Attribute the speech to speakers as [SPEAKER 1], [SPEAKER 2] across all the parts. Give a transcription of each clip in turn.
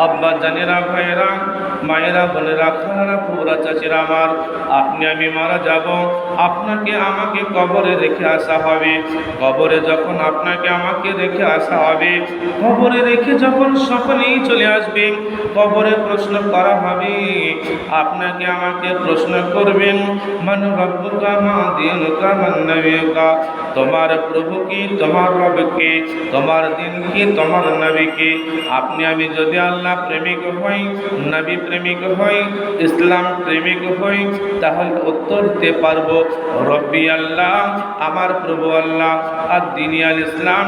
[SPEAKER 1] আব্বা জানেরা ভাইয়েরা মায়েরা বোনেরা খালারা পুরা চাচিরা আমার আপনি আমি মারা যাব। আপনাকে আমাকে কবরে রেখে আসা হবে। কবরে যখন আপনাকে আমাকে রেখে আসা হবে, কবরে রেখে যখন সকলেই চলে আসবে, কবরে প্রশ্ন করা হবে, আপনাকে আমাকে প্রশ্ন করবেন, মান রব্বুকা মা দিনুকা মান নবিয়ুকা? তোমার প্রভু কি? তোমার রব কে? তোমার দিন কি? তোমার নবী কি? আপনি আমি যদি আল্লাহ প্রেমিক হই, নবী প্রেমিক হই, ইসলাম প্রেমিক হই, তাহলে উত্তর দিতে পারব, রব্বি আল্লাহ, আমার প্রভু আল্লাহ, আর দিনিয়াল ইসলাম,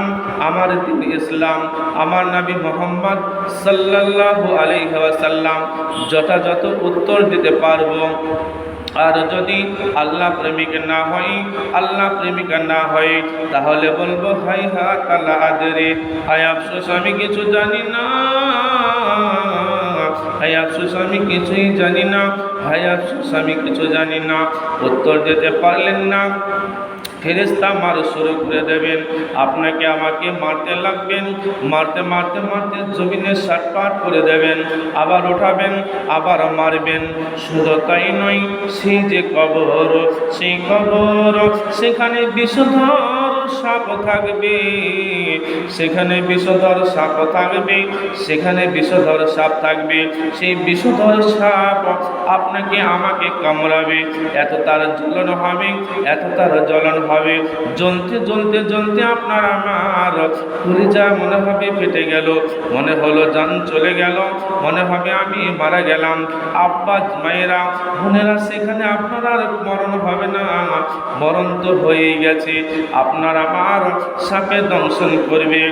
[SPEAKER 1] আমার দিন ইসলাম, আমার নবী মোহাম্মদ সাল্লাল্লাহু আলাইহি ওয়াসাল্লাম, যথাযথ উত্তর দিতে পারব। আর যদি আল্লাহ প্রেমিক না হয় আল্লাহ প্রেমিকা না হয় তাহলে বলব, হাই হা তালা আদরে হাই আফসোস, আমি কিছু জানি না। হাই আফসোস, আমি কিছুই জানি না। হাই আফসোস, আমি কিছু জানি না। উত্তর দিতে পারলেন না। ফেরেস্তা মার শুরু করে দেবেন। আপনাকে আমাকে মারতে লাগবেন। মারতে মারতে মারতে জমিনে সাটপাট করে দেবেন। আবার ওঠাবেন আবার মারবেন। শুধু তাই নয়, সেই যে কবর, সেই কবর, সেখানে বিষধর সাপ থাকবে, সেখানে বিষধর সাপ থাকবে, সেখানে বিষধর সাপ থাকবে। সেই বিষধর সাপ আপনাকে আমাকে কামড়াবে, এত তার জ্বলন হবে, এত তার জ্বলন হবে। জ্বলতে জ্বলতে জ্বলতে আপনার আমার যা মনে হবে ফেটে গেল, মনে হলো জান চলে গেল, মনে হবে আমি মারা গেলাম। আব্বা, মায়েরা, বোনেরা, সেখানে আপনার আর মরণ হবে না, মরণ তো হয়েই গেছে। আপনার আমার সাপে দংশন করবে।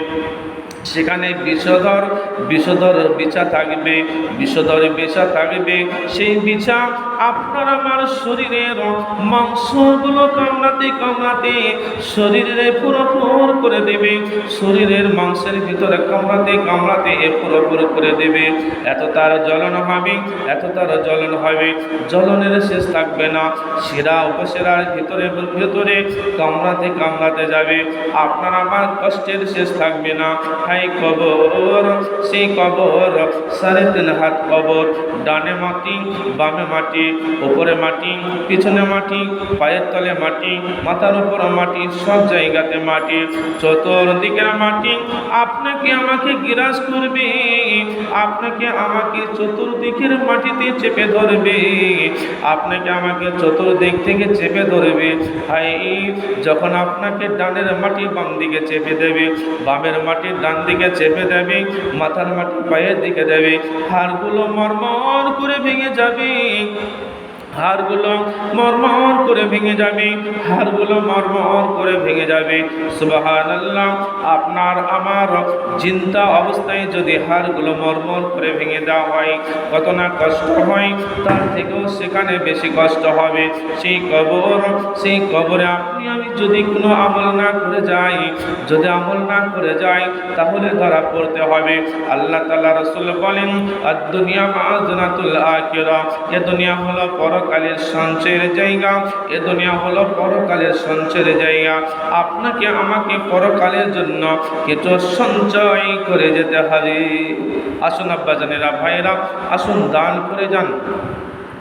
[SPEAKER 1] সেখানে বিষধর বিষধর বিছা থাকবে, বিষধর বিছা থাকবে। সেই বিছা আপনার আমার শরীরের মাংসগুলো কামড়াতে কামড়াতে শরীরে পুরোপুর করে দেবে। শরীরের মাংসের ভিতরে কামড়াতে কামড়াতে পুরোপুর করে দেবে। এত তার জ্বলন হবে, এত তার জ্বলন হবে। জ্বলনের শেষ থাকবে না। শিরা উপশিরার ভিতরে ভিতরে কামড়াতে কামড়াতে যাবে। আপনার আমার কষ্টের শেষ থাকবে না। হাই কবর? সেই কবর সাড়ে তিন হাত কবর। ডানে মাটি, বামে মাটি, উপরে মাটি, পিছনে মাটি, পায়ের তলে মাটি, মাথার উপর মাটি, সব জায়গাতে মাটি। চতুর্দিকের মাটি আপনাকে আমাকে গিরাজ করবে। আপনাকে আমাকে চতুর্দিকের মাটিতে চেপে ধরবে। আপনাকে আমাকে চতুর্দিক থেকে চেপে ধরবে। হাই যখন আপনাকে ডানের মাটি বাম দিকে চেপে দেবে, বামের মাটি ডান দিকে চেপে দেবে, মাথার মাটি পায়ের দিকে দেবে, হাড়গুলো মরমর করে ভেঙে যাবে। হাড়গুলো মরমর করে ভেঙে যাবে, হাড়গুলো মরমর করে ভেঙে যাবে। সুবহানাল্লাহ, আপনার আমার চিন্তা অবস্থায় যদি হাড়গুলো মরমর করে ভেঙে দেওয়া হয়, কত না কষ্ট হয়, তার থেকেও সেখানে বেশি কষ্ট হবে। সেই কবর, সেই কবরে আপনি, আমি যদি কোনো আমল না করে যাই, যদি আমল না করে যাই, তাহলে ধরা পড়তে হবে। আল্লাহ তাআলা রসুল বলেন আর দুনিয়া মাজনাতুল আখিরা এ দুনিয়া হলো পরকালের সঞ্চয়ের জায়গা, এ দুনিয়া হলো পরকালের সঞ্চয়ের জায়গা। আপনাকে আমাকে পরকালের জন্য কিছু সঞ্চয় করে যেতে হবে। আসুন আব্বাজানেরা ভাইরা আসুন দান করে যান।